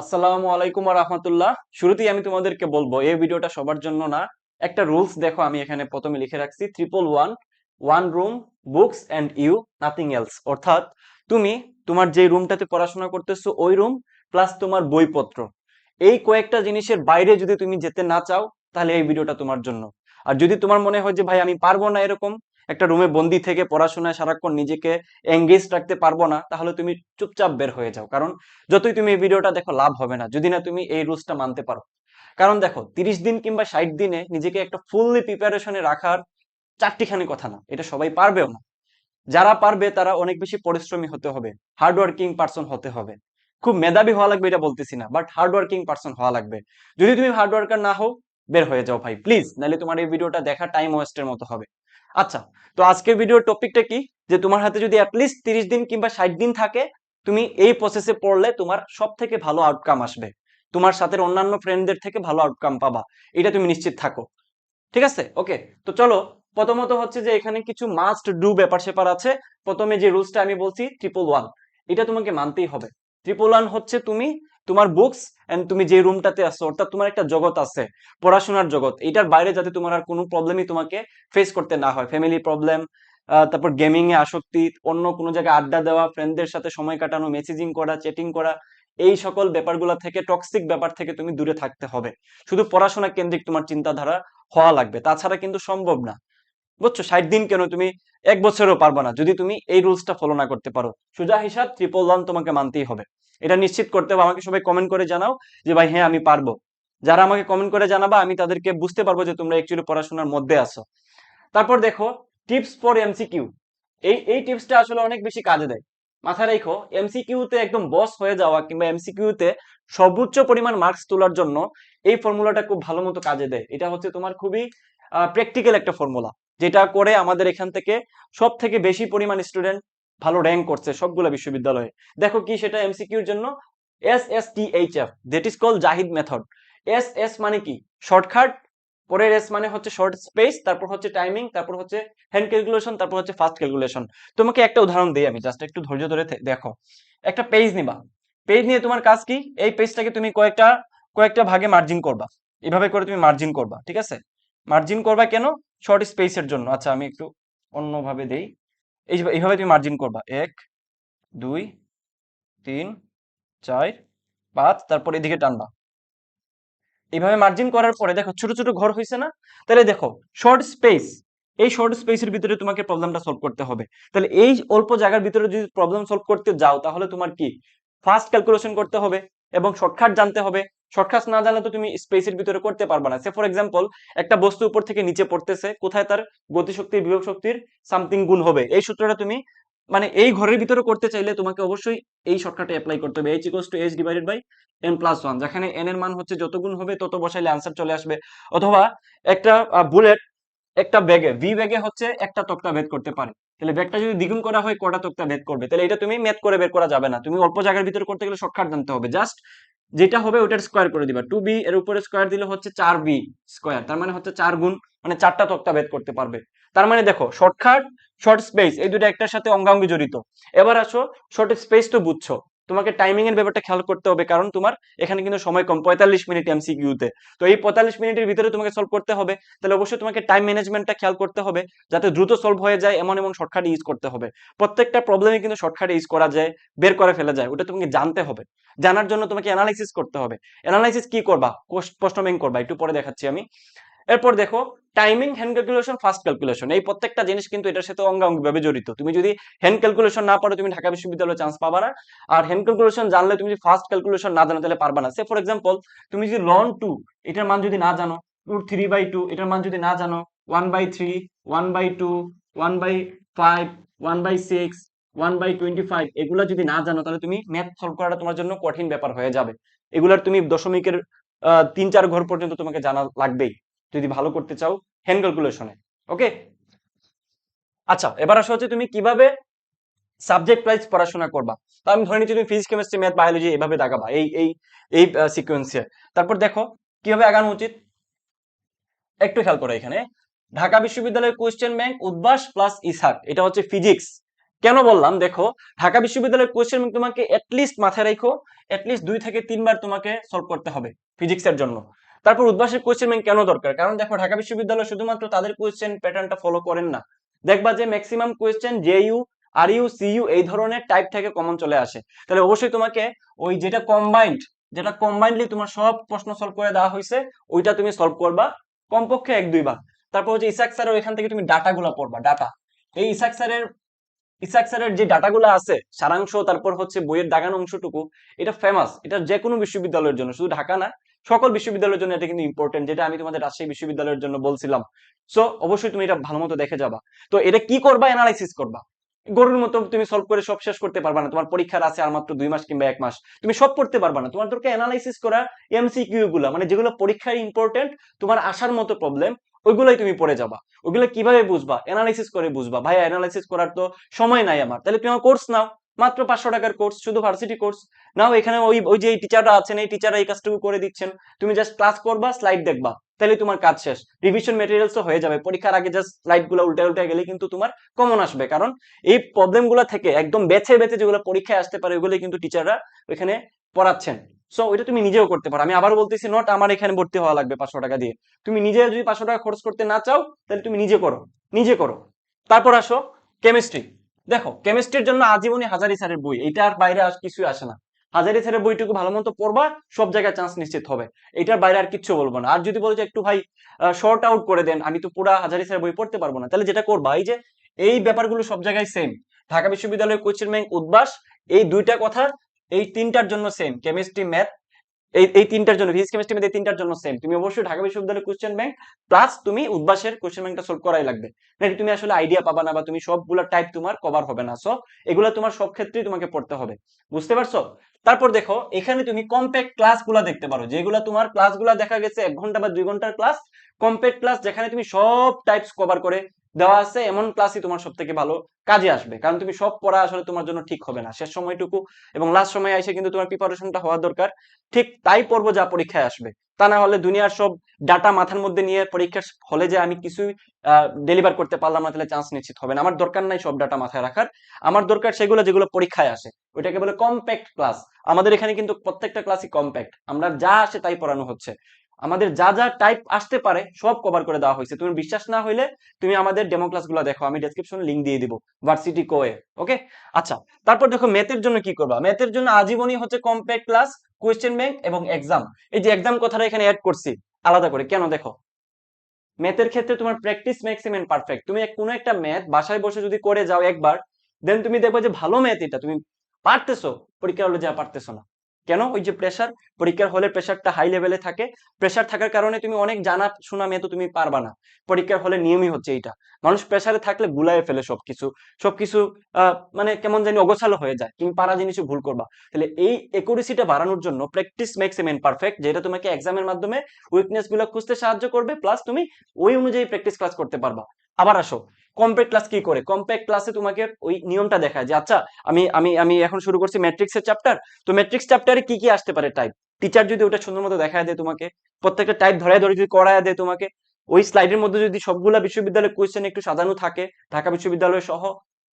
আসসালামু আলাইকুম আর রহমতুল্লাহ। শুরুতেই আমি তোমাদেরকে বলব, এই ভিডিওটা সবার জন্য না, একটা রুলস দেখো আমি এখানে প্রথমে লিখে রাখছি triple one one room books and you nothing else অর্থাৎ তুমি তোমার যে রুমটাতে পড়াশোনা করতেছো, ওই রুম প্লাস তোমার বইপত্র। এই কয়েকটা জিনিসের বাইরে যদি তুমি যেতে না চাও, তাহলে এই ভিডিওটা তোমার জন্য। আর যদি তোমার মনে হয় যে, ভাই, আমি পারব না এরকম একটা রুমে বন্দি থেকে পড়াশোনায় সারাক্ষণ নিজেকে এঙ্গেজ রাখতে পারব না, তাহলে তুমি চুপচাপ বের হয়ে যাও। কারণ যতই তুমি এই ভিডিওটা দেখো, লাভ হবে না। যদি না, তুমি এই রুলসটা মানতে পারো। কারণ দেখো, তিরিশ দিন কিংবা ষাট দিনে নিজেকে একটা ফুললি প্রিপারেশনে রাখার চারটিখানি কথা না। এটা সবাই পারবেও না। যারা পারবে, তারা অনেক বেশি পরিশ্রমী হতে হবে। হার্ডওয়ার্কিং পার্সন হতে হবে। খুব মেধাবী হওয়া লাগবে এটা বলতেছি না বাট হার্ডওয়ার্কিং পার্সন হওয়া লাগবে। যদি তুমি হার্ডওয়ার্কার না হও বের হয়ে যাও ভাই প্লিজ নাহলে তোমার এই ভিডিওটা দেখা টাইম ওয়েস্টের মতো হবে। আচ্ছা তো আজকের ভিডিওর টপিকটা কি? যে তোমার হাতে যদি অ্যাটলিস্ট তিরিশ দিন কিংবা ষাট দিন থাকে, তুমি এই প্রসেসে পড়লে তোমার সব থেকে ভালো আউটকাম আসবে। তোমার সাথে অন্যান্য ফ্রেন্ডদের থেকে ভালো আউটকাম পাবা। এটা তুমি নিশ্চিত থাকো। ঠিক আছে? ওকে তো চলো, প্রথমত হচ্ছে যে এখানে কিছু মাস্ট ডু ব্যাপার সেপার আছে। প্রথমে যে রুলসটা আমি বলছি ট্রিপল ওয়ান এটা তোমাকে মানতেই হবে। ট্রিপল ওয়ান হচ্ছে তুমি তোমার বুকস এন্ড তুমি যে রুমটাতে আছো, অর্থাৎ তোমার একটা জগৎ আছে, পড়াশোনার জগৎ, এটার বাইরে যাতে তোমার আর কোনো প্রবলেমই তোমাকে ফেস করতে না হয়। ফ্যামিলি প্রবলেম তারপর গেমিং এ আসক্তি, অন্য কোনো জায়গায় আড্ডা দেওয়া ফ্রেন্ডদের সাথে সময় কাটানো মেসেজিং করা চ্যাটিং করা, এই সকল ব্যাপারগুলো থেকে টক্সিক ব্যাপার থেকে তুমি দূরে থাকতে হবে। শুধু পড়াশোনা কেন্দ্রিক তোমার চিন্তাধারা হওয়া লাগবে, তাছাড়া কিন্তু সম্ভব না। বুঝছ? ষাট দিন কেন তুমি এক বছরও পারবে না, যদি তুমি এই রুলসটা ফলো না করতে পারো। সোজা হিসাব ট্রিপল ওয়ান তোমাকে মানতেই হবে। এটা নিশ্চিত করতে হবে। আমাকে সবাই কমেন্ট করে জানাও যে, ভাই হ্যাঁ আমি পারব। যারা আমাকে কমেন্ট করে জানাবা, আমি তাদেরকে বুঝতে পারব যে, তোমরা অ্যাকচুয়ালি পড়াশোনার মধ্যে আছো। তারপর দেখো টিপস ফর এমসিকিউ এই এই টিপসটা আসলে অনেক বেশি কাজে দেয়। মাথায় রেখো এমসিকিউতে একদম বস হয়ে যাওয়া কিংবা এমসিকিউতে সর্বোচ্চ পরিমাণ মার্কস তোলার জন্য এই ফর্মুলাটা খুব ভালো মতো কাজে দেয়। এটা হচ্ছে তোমার খুবই প্র্যাকটিক্যাল একটা ফর্মুলা যেটা করে আমাদের এখান থেকে সব থেকে বেশি পরিমাণ স্টুডেন্ট ভালো র্যাঙ্ক করছে সবগুলো বিশ্ববিদ্যালয়ে। দেখো কি সেটা এমসিকিউর জন্য? S S T H F that is call Zahid method S S মানে কি? শর্টকাট পরের এস মানে হচ্ছে শর্ট স্পেস তারপর হচ্ছে টাইমিং তারপর হচ্ছে হ্যান্ড ক্যালকুলেশন তারপর হচ্ছে ফাস্ট ক্যালকুলেশন তোমাকে একটা উদাহরণ দিই আমি জাস্ট একটু ধৈর্য ধরে দেখো। একটা পেজ নিবা। পেজ নিয়ে তোমার কাজ কি? এই পেজটাকে তুমি কয়েকটা কয়েকটা ভাগে মার্জিন করবা। এভাবে করে তুমি মার্জিন করবা, ঠিক আছে? মার্জিন করবা কেন? শর্ট স্পেসের জন্য। আচ্ছা আমি একটু অন্যভাবে দেই। এই এইভাবে তুমি মার্জিন করবা। এক, দুই, তিন, চার, পাঁচ, তারপর এদিকে টানবা। এইভাবে মার্জিন করার পরে দেখো, ছোট ছোট ঘর হয়েছে না? তাহলে দেখো শর্ট স্পেস এই শর্ট স্পেসের ভিতরে তোমাকে প্রবলেমটা সলভ করতে হবে। তাহলে এই অল্প জায়গার ভিতরে যদি প্রবলেম সলভ করতে যাও, তাহলে তোমার কি? ফাস্ট ক্যালকুলেশন করতে হবে এবং শর্টকাট জানতে হবে। শর্টকাট না জানলে তো তুমি স্পেসের ভিতরে করতে পারবে না। সে ফর এক্সাম্পল একটা বস্তু উপর থেকে নিচে পড়তেছে, কোথায় তার গতিশক্তি, বিভব শক্তির সামথিং গুণ হবে? এই সূত্রটা তুমি মানে এই ঘরের ভিতরে করতে চাইলে তোমাকে অবশ্যই এই শর্টকাটে অ্যাপ্লাই করতে হবে। H equals two H divided by N plus one যেখানে এন এর মান হচ্ছে যত গুণ হবে, তত বসাইলে আনসার চলে আসবে। অথবা একটা বুলেট একটা ব্যাগে ভি ব্যাগে হচ্ছে একটা তক্তা ভেদ করতে পারে। তাহলে ব্যাগটা যদি দ্বিগুণ করা হয়, কটা তক্তা ভেদ করবে? তাহলে এটা তুমি ম্যাথ করে বের করা যাবে না। তুমি অল্প জায়গার ভিতরে করতে গেলে শর্টকাট জানতে হবে। জাস্ট যেটা হবে ওটার স্কোয়ার করে দিবা। টু বি এর উপরে স্কোয়ার দিলে হচ্ছে চার বি স্কোয়ার তার মানে হচ্ছে চার গুণ মানে চারটা তক্তা ভেদ করতে পারবে। তার মানে দেখো শর্টকাট শর্ট স্পেস এই দুটো একটার সাথে অঙ্গাঙ্গি জড়িত। এবার আসো শর্ট স্পেস তো বুঝছ। তোমাকে টাইমিং এর ব্যাপারটা খেয়াল করতে হবে, কারণ তোমার এখানে কিন্তু সময় কম, পঁয়তাল্লিশ মিনিট এমসিকিউতে তো এই পঁয়তাল্লিশ মিনিটের ভিতরে তোমাকে সলভ করতে হবে, তাহলে অবশ্যই তোমাকে টাইম ম্যানেজমেন্টটা খেয়াল করতে হবে, যাতে দ্রুত সলভ হয়ে যায় এমন এমন শর্টকাট ইউজ করতে হবে। প্রত্যেকটা প্রবলেমে কিন্তু শর্টকাট ইউজ করা যায়, বের করে ফেলা যায়, ওটা তোমাকে জানতে হবে। জানার জন্য তোমাকে অ্যানালাইসিস করতে হবে। অ্যানালাইসিস কি করবা? প্রশ্ন ব্যাংক করবা, একটু পরে দেখাচ্ছি আমি। এরপর দেখো timing hand calculation fast calculation এই প্রত্যেকটা জিনিস কিন্তু এটার সাথে অঙ্গাঙ্গিভাবে জড়িত। তুমি যদি হ্যান্ড ক্যালকুলেশন না পারো, তুমি ঢাকা বিশ্ববিদ্যালয়ে চান্স পাবা না। আর হ্যান্ড ক্যালকুলেশন জানলে, তুমি যদি ফাস্ট ক্যালকুলেশন না জানো, তাহলে পারবা না। সে ফর এক্সাম্পল তুমি যদি লন টু এটার মান যদি না জানো রুট থ্রি বাই টু এটার মান যদি না জানো one by three one by two one by five one by six one by twenty five এগুলো যদি না জানো, তাহলে তুমি ম্যাথ সলভ করাটা তোমার জন্য কঠিন ব্যাপার হয়ে যাবে। এগুলার তুমি দশমিকের তিন চার ঘর পর্যন্ত তোমাকে জানা লাগবেই। যদি ভালো করতে চাও হ্যান্ড ক্যালকুলেশনে ওকে আচ্ছা এবার আসা হচ্ছে তুমি কীভাবে সাবজেক্ট ওয়াইজ পড়াশোনা করবা? তো আমি ধরে নিচ্ছি তুমি ফিজিক্স কেমিস্ট্রি ম্যাথ বায়োলজি এভাবে দাগাবা এই এই এই সিকোয়েন্সে তারপর দেখো, কীভাবে আগানো উচিত? একটু খেয়াল করো এখানে। ঢাকা বিশ্ববিদ্যালয়ের কোয়েশ্চেন ব্যাংক উদ্বাস প্লাস ইসাক, এটা হচ্ছে ফিজিক্স কেন বললাম? দেখো, ঢাকা বিশ্ববিদ্যালয়ের কোয়েশ্চেন ব্যাংক তোমাকে অ্যাটলিস্ট মাথায় রাখো অ্যাটলিস্ট দুই থেকে তিনবার তোমাকে সলভ করতে হবে ফিজিক্সের জন্য। তারপর উদ্ভাসের কোয়েশ্চেন ব্যাংক কেন দরকার? কারণ দেখো, ঢাকা বিশ্ববিদ্যালয় শুধুমাত্র তাদের কোয়েশ্চেন প্যাটার্নটা ফলো করেন না। দেখবা যে maximum question J U R U C U এই ধরনের টাইপ থেকে কমন চলে আসে। তাহলে অবশ্যই তোমাকে ওই যেটা কম্বাইন্ড যেটা কম্বাইন্ডলি তোমার সব প্রশ্ন সলভ করে দেওয়া হয়েছে, ওইটা তুমি সলভ করবা কমপক্ষে এক, দুইবার। তারপর হচ্ছে ইসাক স্যারের ওইখান থেকে তুমি ডাটাগুলো পড়বা ডাটা এই ইসাক স্যারের ইসাক স্যারের যে ডাটাগুলো আছে, সারাংশ, তারপর হচ্ছে বইয়ের দাগানো অংশটুকু, এটা ফেমাস এটা যে কোনো বিশ্ববিদ্যালয়ের জন্য, শুধু ঢাকা না সকল বিশ্ববিদ্যালয়ের জন্য এটা কিন্তু ইম্পর্টেন্ট যেটা আমি তোমাদের রাজশাহী বিশ্ববিদ্যালয়ের জন্য বলছিলাম। সো অবশ্যই তুমি এটা ভালো মতো দেখে যাবা। তো এটা কি করবা? অ্যানালাইসিস করবা। গরুর মতো তুমি সলভ করে সব শেষ করতে পারবা না। তোমার পরীক্ষার আছে আর মাত্র দুই মাস কিংবা এক মাস। তুমি সব করতে পারবা না। তোমার দরকার অ্যানালাইসিস করা এমসিকিউ গুলা মানে যেগুলো পরীক্ষায় ইম্পর্টেন্ট তোমার আসার মতো প্রবলেম ওইগুলোই তুমি পড়ে যাবা। ওইগুলো কীভাবে বুঝবা? অ্যানালাইসিস করে বুঝবা। ভাই অ্যানালাইসিস করার তো সময় নাই আমার। তাহলে তুমি আমার কোর্স নাও। মাত্র পাঁচশো টাকার কোর্স শুধু ভার্সিটি কোর্স নাও এখানে ওই ওই যে টিচাররা আছেন, এই টিচাররা এই কাজটুকু করে দিচ্ছেন। তুমি জাস্ট ক্লাস করবা স্লাইড দেখবা। তাহলে তোমার কাজ শেষ। রিভিশন মেটেরিয়ালস হয়ে যাবে। পরীক্ষার আগে জাস্ট স্লাইডগুলো উল্টে উল্টে গেলে কিন্তু তোমার কমন আসবে। কারণ এই প্রবলেমগুলো থেকে একদম বেছে বেছে যেগুলো পরীক্ষায় আসতে পারে ওইগুলো কিন্তু টিচাররা ওইখানে পড়াচ্ছেন। সো ওইটা তুমি নিজেও করতে পারো। আমি আবার বলতেছি নট আমার এখানে ভর্তি হওয়া লাগবে পাঁচশো টাকা দিয়ে। তুমি নিজে যদি পাঁচশো টাকা খরচ করতে না চাও, তাহলে তুমি নিজে করো। নিজে করো। তারপর আসো কেমিস্ট্রি দেখো কেমিস্ট্রির জন্য আজীবনী হাজারি স্যারের বই এটার বাইরে আর কিছুই আসে না। হাজারি স্যারের বইটুকু ভালো মতো পড়বা, সব জায়গায় চান্স নিশ্চিত হবে। এটার বাইরে আর কিচ্ছু বলব না। আর যদি বলো যে একটু ভাই শর্ট আউট করে দেন, আমি তো পুরা হাজারি স্যারের বই পড়তে পারব না, তাহলে যেটা করবা, এই যে, এই ব্যাপারগুলো সব জায়গায় সেম ঢাকা বিশ্ববিদ্যালয়ের কোচিং ব্যাংক উদ্বাস, এই দুইটা কথা এই তিনটার জন্য সেম কেমিস্ট্রি ম্যাথ এই তিনটার জন্য ফিজিক্স কেমিস্ট্রি এই তিনটার জন্য সেম তুমি অবশ্যই ঢাকা বিশ্ববিদ্যালয়ের কোশ্চেন ব্যাংক প্লাস তুমি উদ্বাসের কোশ্চেন ব্যাংকটা সলভ করাই লাগবে। নাকি তুমি আসলে আইডিয়া পাবা না বা তুমি সবগুলো টাইপ তোমার কভার হবে না। সো এগুলো তোমার সব ক্ষেত্রেই তোমাকে পড়তে হবে। বুঝতে পারছ? তারপর দেখো, এখানে তুমি কম্প্যাক্ট ক্লাসগুলো দেখতে পারো। যেগুলো তোমার ক্লাসগুলো দেখা গেছে এক ঘণ্টা বা দুই ঘণ্টার ক্লাস কম্প্যাক্ট ক্লাস যেখানে তুমি সব টাইপস কভার করে দেওয়া আছে, এমন ক্লাসই তোমার সব থেকে ভালো কাজে আসবে। কারণ তুমি সব পড়া আসলে তোমার জন্য ঠিক হবে না। শেষ সময়টুকু এবং লাস্ট সময় এসে কিন্তু তোমার প্রিপারেশনটা হওয়া দরকার। ঠিক তাই পড়ব যা পরীক্ষায় আসবে। তা না হলে দুনিয়ার সব ডাটা মাথার মধ্যে নিয়ে পরীক্ষার হলে যে আমি কিছুই ডেলিভার করতে পারলাম না, তাহলে চান্স নিশ্চিত হবে না। আমার দরকার নাই সব ডাটা মাথায় রাখার। আমার দরকার সেগুলো যেগুলো পরীক্ষায় আসে। ওইটাকে বলে কম্প্যাক্ট ক্লাস আমাদের এখানে কিন্তু প্রত্যেকটা ক্লাসই কম্প্যাক্ট আমরা যা আসে তাই পড়ানো হচ্ছে। আমাদের যা যা টাইপ আসতে পারে, সব কভার করে দেওয়া হয়েছে। তুমি বিশ্বাস না হইলে তুমি আমাদের ডেমো ক্লাসগুলো দেখো, আমি ডেসক্রিপশনে লিংক দিয়ে দিব ভার্সিটি কোয়ে ওকে আচ্ছা তারপর দেখো ম্যাথের জন্য কি করবা? ম্যাথের জন্য আজীবনই হচ্ছে কম্প্যাক্ট ক্লাস কোয়েশ্চেন ব্যাংক এবং এক্সাম এই যে এক্সাম কথাটা এখানে অ্যাড করছি, আলাদা করে, কেন দেখো? ম্যাথের ক্ষেত্রে তোমার প্র্যাকটিস ম্যাক্সিমাম পারফেক্ট তুমি কোনো একটা ম্যাথ বাসায় বসে যদি করে যাও একবার দেন তুমি দেখবে যে ভালো ম্যাথ এটা, তুমি পারতেছো পরীক্ষা হলে যা পারতেছো না। কেন? ওই যে প্রেশার পরীক্ষার হলে প্রেশারটা হাই লেভেলে থাকে। প্রেশার থাকার কারণে তুমি অনেক জানা শোনা মেয়ে তো তুমি পারবা না। পরীক্ষার হলে নিয়মই হচ্ছে এইটা। মানুষ প্রেশারে থাকলে গুলায় ফেলে সবকিছু। সবকিছু মানে কেমন জানি অগোছালো হয়ে যায়। তুমি পারা জিনিসও ভুল করবা। তাহলে এই একুরেসিটা বাড়ানোর জন্য practice makes a man perfect যেটা তোমাকে এক্সামের মাধ্যমে উইকনেসগুলো খুঁজতে সাহায্য করবে প্লাস তুমি ওই অনুযায়ী প্র্যাকটিস ক্লাস করতে পারবা। আবার আসো। কম্প্যাক্ট ক্লাস কি করে? কম্প্যাক্ট ক্লাসে তোমাকে ওই নিয়মটা দেখায় যে আচ্ছা আমি আমি আমি এখন শুরু করছি ম্যাট্রিক্স এর চ্যাপ্টার তো ম্যাট্রিক্স চ্যাপ্টারে কি কি আসতে পারে টাইপ টিচার যদি ওটা সুন্দর মতো দেখায় দেয় তোমাকে, প্রত্যেকটা টাইপ ধরে ধরে যদি করায় দেয় তোমাকে, ওই স্লাইডের মধ্যে যদি সবগুলা বিশ্ববিদ্যালয়ের কোয়েশ্চেন একটু সাজানো থাকে, ঢাকা বিশ্ববিদ্যালয় সহ,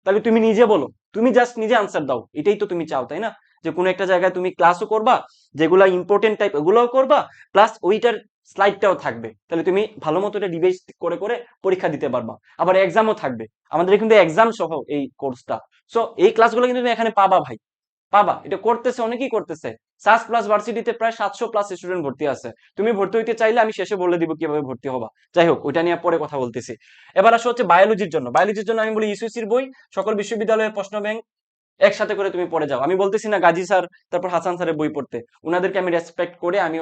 তাহলে তুমি নিজে বলো। তুমি জাস্ট নিজে আনসার দাও। এটাই তো তুমি চাও, তাই না? যে কোনো একটা জায়গায় তুমি ক্লাসও করবা, যেগুলা ইম্পর্টেন্ট টাইপ ওগুলোও করবা প্লাস ওইটার স্লাইডটাও থাকবে। তাহলে তুমি ভালো মতো ডিভাইস করে করে পরীক্ষা দিতে পারবা। আবার এক্সামও থাকবে। আমাদের কিন্তু এক্সাম সহ এই কোর্সটা সো এই ক্লাসগুলো কিন্তু তুমি এখানে পাবা ভাই। পাবা। এটা করতেছে, অনেকেই করতেছে। সাস প্লাস ভার্সিটিতে প্রায় সাতশো প্লাস স্টুডেন্ট ভর্তি আছে। তুমি ভর্তি হইতে চাইলে আমি শেষে বলে দিব কীভাবে ভর্তি হবা। যাই হোক, ওইটা নিয়ে পরে কথা বলতেছি। এবার আসো হচ্ছে বায়োলজির জন্য। বায়োলজির জন্য আমি বলি ইউসিসির বই, সকল বিশ্ববিদ্যালয়ের প্রশ্ন ব্যাংক একসাথে করে তুমি পড়ে যাও। আমি বলতেছি না গাজী স্যার তারপর হাসান স্যারের বই পড়তে। ওনাদেরকে আমি রেসপেক্ট করে আমি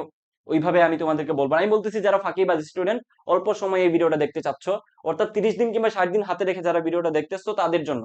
ওইভাবে আমি তোমাদেরকে বলব আমি বলতেছি, যারা ফাঁকিবাজ স্টুডেন্ট অল্প সময় এই ভিডিওটা দেখতে চাচ্ছ, অর্থাৎ তিরিশ দিন কিংবা ষাট দিন হাতে রেখে যারা ভিডিওটা দেখতেছো, তাদের জন্য।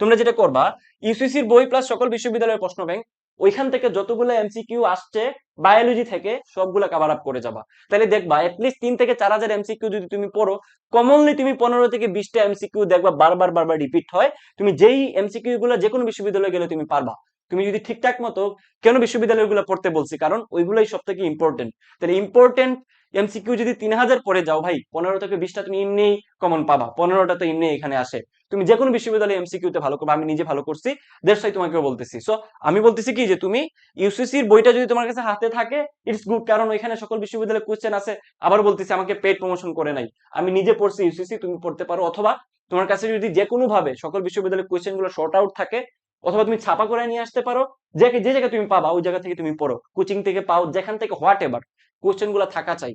তোমরা যেটা করবা ইউসিসির বই প্লাস সকল বিশ্ববিদ্যালয়ের প্রশ্ন ব্যাংক ওইখান থেকে যতগুলো এমসিকিউ আসছে বায়োলজি থেকে সবগুলো কাভার আপ করে যাবা। তাহলে দেখবা এটলিস্ট তিন থেকে চার হাজার এমসিকিউ যদি তুমি পড়ো কমনলি তুমি পনেরো থেকে বিশটা এমসিকিউ দেখবা, বারবার বারবার রিপিট হয়। তুমি যেই এমসিকিউ গুলো যে কোনো বিশ্ববিদ্যালয়ে গেলে তুমি পারবা। তুমি যদি ঠিকঠাক মতো কেন বিশ্ববিদ্যালয়গুলো পড়তে বলছি? কারণ ওইগুলোই সব থেকে ইম্পর্টেন্ট তাহলে ইম্পর্টেন্ট এমসিকিউ যদি তিন হাজার পরে যাও, ভাই পনেরো থেকে বিশটা তুমি এমনিই কমন পাবা, পনেরোটা তো এমনি এখানে আসে। তুমি যে কোনো বিশ্ববিদ্যালয়ে এমসিকিউ তে ভালো করবে, আমি নিজে ভালো করছি দেশটাই তোমাকে বলতেছি। সো আমি বলতেছি কি যে তুমি ইউসিসির বইটা যদি তোমার কাছে হাতে থাকে ইটস গুড কারণ ওইখানে সকল বিশ্ববিদ্যালয়ে কোয়েশ্চেন আছে, আবার বলতেছি আমাকে পেড প্রমোশন করে নাই। আমি নিজে পড়ছি ইউসিসি তুমি পড়তে পারো, অথবা তোমার কাছে যদি যে কোনো ভাবে সকল বিশ্ববিদ্যালয়ের কোয়েশ্চেনগুলো শর্ট আউট থাকে অথবা তুমি ছাপা করে নিয়ে আসতে পারো যে জায়গায় তুমি পাবা, ওই জায়গা থেকে তুমি পড়ো। কোচিং থেকে পাও, যেখান থেকে হোয়াট এভার কোয়েশ্চেনগুলো থাকা চাই,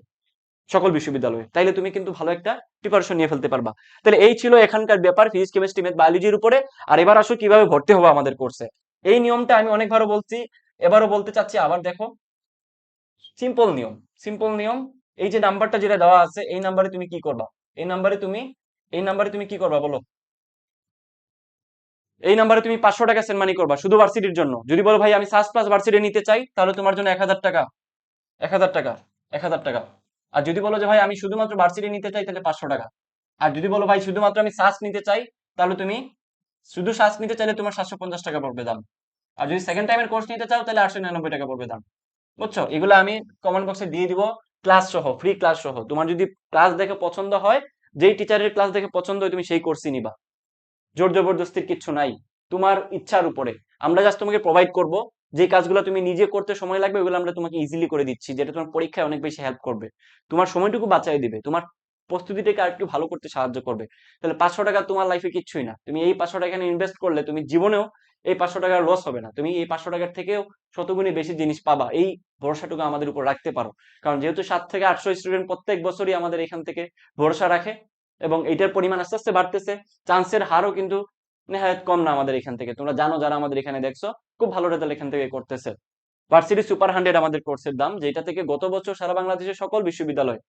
সকল বিশ্ববিদ্যালয়ে। তাইলে তুমি কিন্তু ভালো একটা প্রিপারেশন নিয়ে ফেলতে পারবা। তাহলে এই ছিল এখানকার ব্যাপার ফিজিক্স কেমিস্ট্রি ম্যাথ বায়োলজির উপরে। আর এবার আসো কীভাবে ভর্তি হব আমাদের কোর্সে এই নিয়মটা আমি অনেকবারও বলছি, এবারও বলতে চাচ্ছি, আবার দেখো। সিম্পল নিয়ম সিম্পল নিয়ম। এই যে নাম্বারটা যেটা দেওয়া আছে, এই নাম্বারে তুমি কি করবা? এই নাম্বারে তুমি, এই নাম্বারে তুমি কি করবা বলো? এই নাম্বারে তুমি পাঁচশো টাকা সেন্ড মানি করবা, শুধু ভার্সিটির জন্য। যদি বলো, ভাই, আমি সাস প্লাস ভার্সিটি নিতে চাই, তাহলে তোমার জন্য এক হাজার টাকা, এক হাজার টাকা, এক হাজার টাকা। আর যদি বলো যে, ভাই, আমি শুধুমাত্র ভার্সিটি নিতে চাই, তাহলে পাঁচশো টাকা। আর যদি বলো, ভাই, শুধুমাত্র আমি সাস নিতে চাই, তাহলে তুমি শুধু সাস নিতে চাইলে তোমার সাতশো পঞ্চাশ টাকা পড়বে দাম। আর যদি সেকেন্ড টাইমের কোর্স নিতে চাও, তাহলে আটশো নিরানব্বই টাকা পড়বে দাম। বুঝছ? এগুলো আমি কমেন্ট বক্সে দিয়ে দিব ক্লাস সহ ফ্রি ক্লাস সহ। তোমার যদি ক্লাস দেখে পছন্দ হয়, যেই টিচারের ক্লাস দেখে পছন্দ হয়, তুমি সেই কোর্সই নিবা। জোর জবরদস্তির কিচ্ছু নাই, তোমার ইচ্ছার উপরে। আমরা জাস্ট তোমাকে প্রোভাইড করব, যে কাজগুলো তুমি নিজে করতে সময় লাগবে ওগুলো আমরা তোমাকে ইজিলি করে দিচ্ছি, যেটা তোমার পরীক্ষায় অনেক বেশি হেল্প করবে। তোমার সময়টুকু বাঁচাই দিবে, তোমার প্রস্তুতিটাকে আর একটু ভালো করতে সাহায্য করবে। তাহলে পাঁচশো টাকা তোমার লাইফে কিচ্ছুই না। তুমি এই পাঁচশো টাকা ইনভেস্ট করলে, তুমি জীবনেও এই পাঁচশো টাকার লস হবে না। তুমি এই পাঁচশো টাকার থেকেও শতগুণে বেশি জিনিস পাবা। এই ভরসাটুকু আমাদের উপর রাখতে পারো। কারণ যেহেতু সাত থেকে আটশো স্টুডেন্ট প্রত্যেক বছরই আমাদের এখান থেকে ভরসা রাখে এবং এইটার পরিমাণ আস্তে আস্তে বাড়তেছে। চান্সের হারও কিন্তু নেহায়ত কম না আমাদের এখান থেকে। তোমরা জানো যারা আমাদের এখানে দেখছ, খুব ভালো রেজাল্ট এখান থেকে করতেছে। ভার্সিটি সুপার হান্ড্রেড আমাদের কোর্সের দাম, যেটা থেকে গত বছর সারা বাংলাদেশের সকল বিশ্ববিদ্যালয়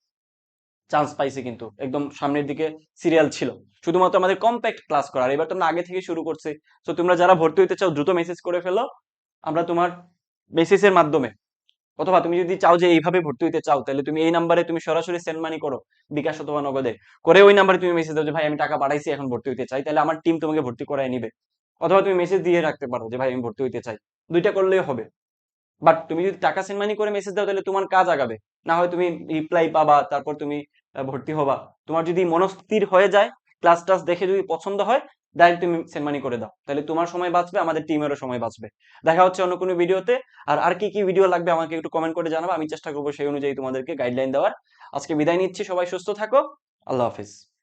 চান্স পাইছে কিন্তু, একদম সামনের দিকে সিরিয়াল ছিল। শুধুমাত্র আমাদের কম্প্যাক্ট ক্লাস করার এবার তোমরা আগে থেকে শুরু করছে। তো তোমরা যারা ভর্তি হইতে চাও, দ্রুত মেসেজ করে ফেলো। আমরা তোমার বেসিসের মাধ্যমে অথবা তুমি যদি চাও যে এইভাবে ভর্তি হইতে চাও, তাহলে তুমি এই নাম্বারে তুমি সরাসরি সেন্ড মানি করো, বিকাশ অথবা নগদে। করে ওই নাম্বারে তুমি মেসেজ দাও যে, ভাই, আমি টাকা পাঠাইছি, এখন ভর্তি হইতে চাই। তাহলে আমার টিম তোমাকে ভর্তি করায় নিবে। অথবা তুমি মেসেজ দিয়ে রাখতে পারো যে, ভাই, আমি ভর্তি হইতে চাই। দুইটা করলেই হবে। বাট তুমি যদি টাকা সেন্ড মানি করে মেসেজ দাও, তাহলে তোমার কাজ আগাবে। না হয় তুমি রিপ্লাই পাবা, তারপর তুমি ভর্তি হবা। তোমার যদি মনস্থির হয়ে যায় ক্লাস টাস দেখে যদি পছন্দ হয় ডাইরেক্ট তুমি সেন্ড মানি করে দাও। তাহলে তোমার সময় বাঁচবে, আমাদের টিমেরও সময় বাঁচবে। দেখা হচ্ছে অন্য কোনো ভিডিওতে। আর আর কি কি ভিডিও লাগবে আমাকে একটু কমেন্ট করে জানাব। আমি চেষ্টা করব সেই অনুযায়ী তোমাদেরকে গাইডলাইন দেওয়ার। আজকে বিদায় নিচ্ছি, সবাই সুস্থ থাকো। আল্লাহ হাফিজ।